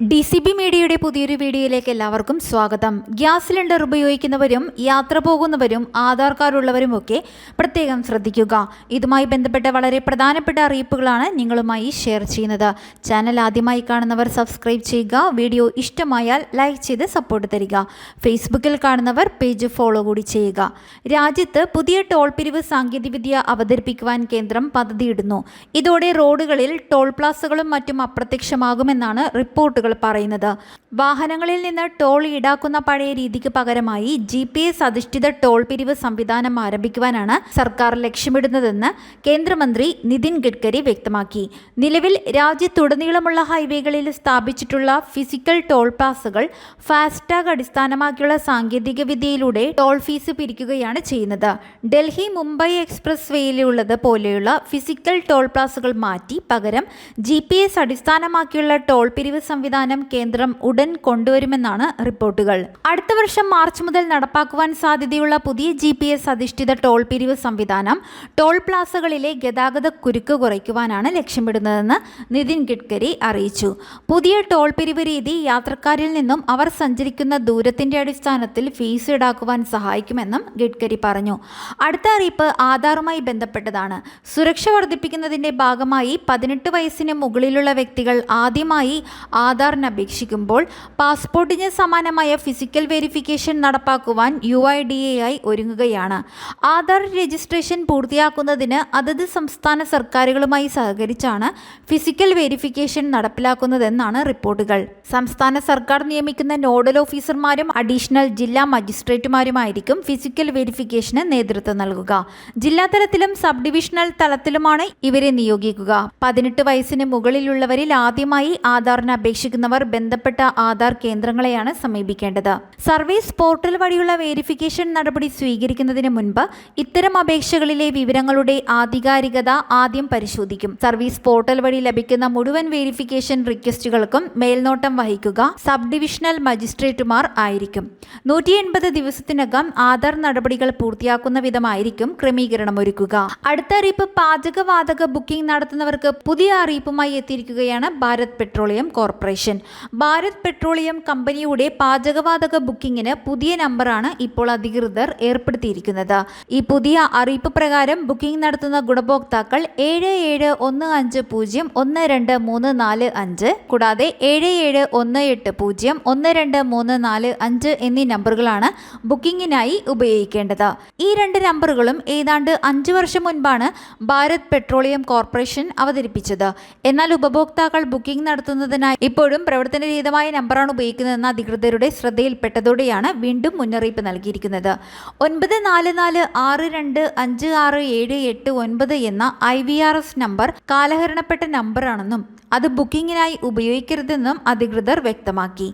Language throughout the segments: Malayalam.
ഡി സി ബി മീഡിയയുടെ പുതിയൊരു വീഡിയോയിലേക്ക് എല്ലാവർക്കും സ്വാഗതം. ഗ്യാസ് സിലിണ്ടർ ഉപയോഗിക്കുന്നവരും യാത്ര പോകുന്നവരും ആധാർ കാർഡ് ഉള്ളവരുമൊക്കെ പ്രത്യേകം ശ്രദ്ധിക്കുക. ഇതുമായി ബന്ധപ്പെട്ട വളരെ പ്രധാനപ്പെട്ട അറിയിപ്പുകളാണ് നിങ്ങളുമായി ഷെയർ ചെയ്യുന്നത്. ചാനൽ ആദ്യമായി കാണുന്നവർ സബ്സ്ക്രൈബ് ചെയ്യുക വീഡിയോ ഇഷ്ടമായാൽ ലൈക്ക് ചെയ്ത് സപ്പോർട്ട് തരിക. ഫേസ്ബുക്കിൽ കാണുന്നവർ പേജ് ഫോളോ കൂടി ചെയ്യുക. രാജ്യത്ത് പുതിയ ടോൾ പിരിവ് സാങ്കേതികവിദ്യ അവതരിപ്പിക്കുവാൻ കേന്ദ്രം പദ്ധതിയിടുന്നു. ഇതോടെ റോഡുകളിൽ ടോൾ പ്ലാസകളും മറ്റും അപ്രത്യക്ഷമാകുമെന്നാണ് റിപ്പോർട്ടുകൾ പറയുന്നത്. വാഹനങ്ങളിൽ നിന്ന് ടോൾ ഈടാക്കുന്ന പഴയ രീതിക്ക് പകരമായി ജി പി എസ് അധിഷ്ഠിത ടോൾ പിരിവ് സംവിധാനം ആരംഭിക്കുവാനാണ് സർക്കാർ ലക്ഷ്യമിടുന്നതെന്ന് കേന്ദ്രമന്ത്രി നിതിൻ ഗഡ്കരി വ്യക്തമാക്കി. നിലവിൽ രാജ്യത്തുടനീളമുള്ള ഹൈവേകളിൽ സ്ഥാപിച്ചിട്ടുള്ള ഫിസിക്കൽ ടോൾ പാസുകൾ ഫാസ്ടാഗ് അടിസ്ഥാനമാക്കിയുള്ള സാങ്കേതിക വിദ്യയിലൂടെ ടോൾ ഫീസ് പിരിക്കുകയാണ് ചെയ്യുന്നത്. ഡൽഹി മുംബൈ എക്സ്പ്രസ് വേയിലുള്ളത് പോലെയുള്ള ഫിസിക്കൽ ടോൾ പ്ലാസുകൾ മാറ്റി പകരം ജി അടിസ്ഥാനമാക്കിയുള്ള ടോൾ പിരിവ് സംവിധാനം കേന്ദ്രം ഉടൻ കൊണ്ടുവരുമെന്നാണ് റിപ്പോർട്ടുകൾ. അടുത്ത വർഷം മാർച്ച് മുതൽ നടപ്പാക്കുവാൻ സാധ്യതയുള്ള പുതിയ ജി പി എസ് അധിഷ്ഠിത ടോൾ പിരിവ് സംവിധാനം ടോൾ പ്ലാസകളിലെ ഗതാഗത കുരുക്ക് കുറയ്ക്കുവാനാണ് ലക്ഷ്യമിടുന്നതെന്ന് നിതിൻ ഗഡ്കരി അറിയിച്ചു. പുതിയ ടോൾ പിരിവ് രീതി യാത്രക്കാരിൽ നിന്നും അവർ സഞ്ചരിക്കുന്ന ദൂരത്തിന്റെ അടിസ്ഥാനത്തിൽ ഫീസ് ഈടാക്കുവാൻ സഹായിക്കുമെന്നും ഗഡ്കരി പറഞ്ഞു. അടുത്ത അറിയിപ്പ് ആധാറുമായി ബന്ധപ്പെട്ടതാണ്. സുരക്ഷ വർദ്ധിപ്പിക്കുന്നതിന്റെ ഭാഗമായി പതിനെട്ട് വയസ്സിന് മുകളിലുള്ള വ്യക്തികൾ ആദ്യമായി ആധാറിന് അപേക്ഷിക്കുമ്പോൾ പാസ്പോർട്ടിന് സമാനമായ physical verification നടപ്പാക്കുവാൻ U I D A I ഒരുങ്ങുകയാണ്. ആധാർ രജിസ്ട്രേഷൻ പൂർത്തിയാക്കുന്നതിന് അതത് സംസ്ഥാന സർക്കാരുകളുമായി സഹകരിച്ചാണ് ഫിസിക്കൽ വെരിഫിക്കേഷൻ നടപ്പിലാക്കുന്നതെന്നാണ് റിപ്പോർട്ടുകൾ. സംസ്ഥാന സർക്കാർ നിയമിക്കുന്ന നോഡൽ ഓഫീസർമാരും അഡീഷണൽ ജില്ലാ മജിസ്ട്രേറ്റുമാരുമായിരിക്കും ഫിസിക്കൽ വെരിഫിക്കേഷന് നേതൃത്വം നൽകുക. ജില്ലാ തലത്തിലും സബ് ഡിവിഷണൽ തലത്തിലുമാണ് ഇവരെ നിയോഗിക്കുക. പതിനെട്ട് വയസ്സിന് മുകളിലുള്ളവരിൽ ആദ്യമായി ആധാറിന് അപേക്ഷിക്കുന്നവർ ബന്ധപ്പെട്ട ആധാർ കേന്ദ്രങ്ങളെയാണ് സമീപിക്കേണ്ടത്. സർവീസ് പോർട്ടൽ വഴിയുള്ള വെരിഫിക്കേഷൻ നടപടി സ്വീകരിക്കുന്നതിന് മുൻപ് ഇത്തരം അപേക്ഷകളിലെ വിവരങ്ങളുടെ ആധികാരികത ആദ്യം പരിശോധിക്കും. സർവീസ് പോർട്ടൽ വഴി ലഭിക്കുന്ന മുഴുവൻ വെരിഫിക്കേഷൻ റിക്വസ്റ്റുകൾക്കും മേൽനോട്ടം വഹിക്കുക സബ് ഡിവിഷണൽ മജിസ്ട്രേറ്റുമാർ ആയിരിക്കും. നൂറ്റി എൺപത് ദിവസത്തിനകം ആധാർ നടപടികൾ പൂർത്തിയാക്കുന്ന വിധമായിരിക്കും ക്രമീകരണം ഒരുക്കുക. അടുത്ത അറിയിപ്പ് പാചകവാതക ബുക്കിംഗ് നടത്തുന്നവർക്ക് പുതിയ അറിയിപ്പുമായി എത്തിയിരിക്കുകയാണ് Bharat petroleum corporation. Bharat petroleum കമ്പനിയുടെ പാചകവാതക ബുക്കിംഗിന് പുതിയ നമ്പറാണ് ഇപ്പോൾ അധികൃതർ ഏർപ്പെടുത്തിയിരിക്കുന്നത്. ഈ പുതിയ അറിയിപ്പ് പ്രകാരം ബുക്കിംഗ് നടത്തുന്ന ഗുണഭോക്താക്കൾ ഏഴ് ഏഴ് ഒന്ന് അഞ്ച് പൂജ്യം ഒന്ന് രണ്ട് മൂന്ന് നാല് അഞ്ച് കൂടാതെ ഏഴ് ഏഴ് ഒന്ന് എട്ട് പൂജ്യം ഒന്ന് രണ്ട് മൂന്ന് നാല് അഞ്ച് എന്നീ നമ്പറുകളാണ് ബുക്കിംഗിനായി ഉപയോഗിക്കേണ്ടത്. ഈ രണ്ട് നമ്പറുകളും ഏതാണ്ട് അഞ്ച് വർഷം മുൻപാണ് ഭാരത് പെട്രോളിയം കോർപ്പറേഷൻ അവതരിപ്പിച്ചത്. എന്നാൽ ഉപഭോക്താക്കൾ ബുക്കിംഗ് നടത്തുന്നതിനായി ഇപ്പോഴും പ്രവർത്തനരഹിതമായ നമ്പറാണ് ഉപയോഗിക്കുന്നതെന്ന അധികൃതരുടെ ശ്രദ്ധയിൽപ്പെട്ടതോടെയാണ് വീണ്ടും മുന്നറിയിപ്പ് നൽകിയിരിക്കുന്നത്. ഒൻപത് നാല് നാല് ആറ് രണ്ട് അഞ്ച് ആറ് ഏഴ് എട്ട് ഒൻപത് എന്ന I V R S number കാലഹരണപ്പെട്ട നമ്പറാണെന്നും അത് ബുക്കിംഗിനായി ഉപയോഗിക്കരുതെന്നും അധികൃതർ വ്യക്തമാക്കി.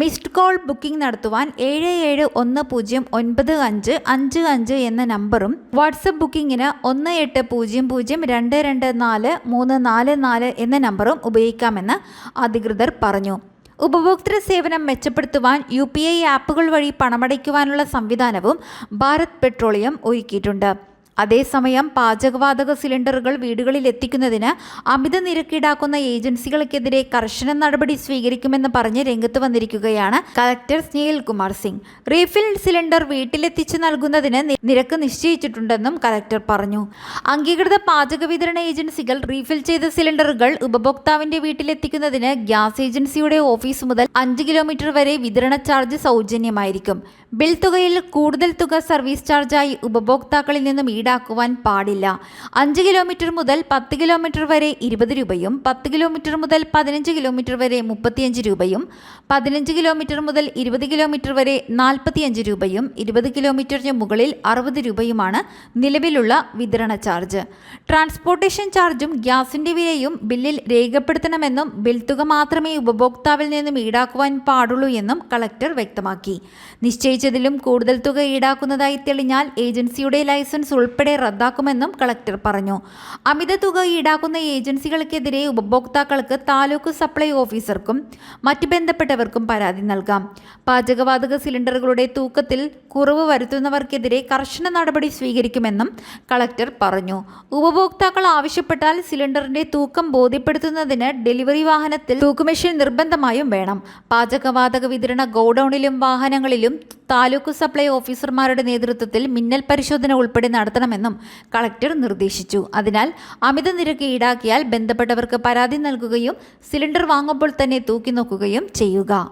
മിസ്ഡ് കോൾ ബുക്കിംഗ് നടത്തുവാൻ ഏഴ് ഏഴ് ഒന്ന് പൂജ്യം ഒൻപത് അഞ്ച് അഞ്ച് അഞ്ച് എന്ന നമ്പറും വാട്സപ്പ് ബുക്കിംഗിന് ഒന്ന് എട്ട് പൂജ്യം പൂജ്യം രണ്ട് രണ്ട് നാല് മൂന്ന് നാല് നാല് എന്ന നമ്പറും ഉപയോഗിക്കാമെന്ന് അധികൃതർ പറഞ്ഞു. ഉപഭോക്തൃ സേവനം മെച്ചപ്പെടുത്തുവാൻ യു പി ഐ ആപ്പുകൾ വഴി പണമടയ്ക്കുവാനുള്ള സംവിധാനവും ഭാരത് പെട്രോളിയം ഒരുക്കിയിട്ടുണ്ട്. അതേസമയം പാചകവാതക സിലിണ്ടറുകൾ വീടുകളിൽ എത്തിക്കുന്നതിന് അമിത നിരക്ക് ഈടാക്കുന്ന ഏജൻസികൾക്കെതിരെ കർശന നടപടി സ്വീകരിക്കുമെന്ന് പറഞ്ഞ് രംഗത്ത് വന്നിരിക്കുകയാണ് collector Snehil Kumar Singh. Refill cylinder വീട്ടിലെത്തിച്ച് നൽകുന്നതിന് നിരക്ക് നിശ്ചയിച്ചിട്ടുണ്ടെന്നും കളക്ടർ പറഞ്ഞു. അംഗീകൃത പാചക വിതരണ ഏജൻസികൾ റീഫിൽ ചെയ്ത സിലിണ്ടറുകൾ ഉപഭോക്താവിന്റെ വീട്ടിലെത്തിക്കുന്നതിന് ഗ്യാസ് ഏജൻസിയുടെ ഓഫീസ് മുതൽ അഞ്ച് കിലോമീറ്റർ വരെ വിതരണ ചാർജ് സൗജന്യമായിരിക്കും. ബിൽ തുകയിൽ കൂടുതൽ തുക സർവീസ് ചാർജായി ഉപഭോക്താക്കളിൽ നിന്നും ഈടാക്കുവാൻ പാടില്ല. അഞ്ച് കിലോമീറ്റർ മുതൽ പത്ത് കിലോമീറ്റർ വരെ ഇരുപത് രൂപയും പത്ത് കിലോമീറ്റർ മുതൽ പതിനഞ്ച് കിലോമീറ്റർ വരെ മുപ്പത്തിയഞ്ച് രൂപയും പതിനഞ്ച് കിലോമീറ്റർ മുതൽ ഇരുപത് കിലോമീറ്റർ വരെ നാൽപ്പത്തിയഞ്ച് രൂപയും ഇരുപത് കിലോമീറ്ററിന് മുകളിൽ അറുപത് രൂപയുമാണ് നിലവിലുള്ള വിതരണ ചാർജ്. ട്രാൻസ്പോർട്ടേഷൻ ചാർജും ഗ്യാസിന്റെ വിലയും ബില്ലിൽ രേഖപ്പെടുത്തണമെന്നും ബിൽ തുക മാത്രമേ ഉപഭോക്താവിൽ നിന്നും ഈടാക്കുവാൻ പാടുള്ളൂ എന്നും കളക്ടർ വ്യക്തമാക്കി. നിശ്ചയിച്ചതിലും കൂടുതൽ തുക ഈടാക്കുന്നതായി തെളിഞ്ഞാൽ ഏജൻസിയുടെ ലൈസൻസ് ഉൾപ്പെടെ റദ്ദാക്കുമെന്നും കളക്ടർ പറഞ്ഞു. അമിത തുക ഈടാക്കുന്ന ഏജൻസികൾക്കെതിരെ ഉപഭോക്താക്കൾക്ക് താലൂക്ക് സപ്ലൈ ഓഫീസർക്കും മറ്റ് ബന്ധപ്പെട്ടവർക്കും പരാതി നൽകാം. പാചകവാതക സിലിണ്ടറുകളുടെ തൂക്കത്തിൽ കുറവ് വരുത്തുന്നവർക്കെതിരെ കർശന നടപടി സ്വീകരിക്കുമെന്നും കളക്ടർ പറഞ്ഞു. ഉപഭോക്താക്കൾ ആവശ്യപ്പെട്ടാൽ സിലിണ്ടറിന്റെ തൂക്കം ബോധ്യപ്പെടുത്തുന്നതിന് ഡെലിവറി വാഹനത്തിൽ തൂക്കുമെഷീൻ നിർബന്ധമായും വേണം. പാചകവാതക വിതരണ ഗോഡൌണിലും വാഹനങ്ങളിലും താലൂക്ക് സപ്ലൈ ഓഫീസർമാരുടെ നേതൃത്വത്തിൽ മിന്നൽ പരിശോധന ഉൾപ്പെടെ നടത്തണമെന്നും കളക്ടർ നിർദ്ദേശിച്ചു. അതിനാൽ അമിത നിരക്ക് ഈടാക്കിയാൽ ബന്ധപ്പെട്ടവർക്ക് പരാതി നൽകുകയും സിലിണ്ടർ വാങ്ങുമ്പോൾ തന്നെ തൂക്കി നോക്കുകയും ചെയ്യുക.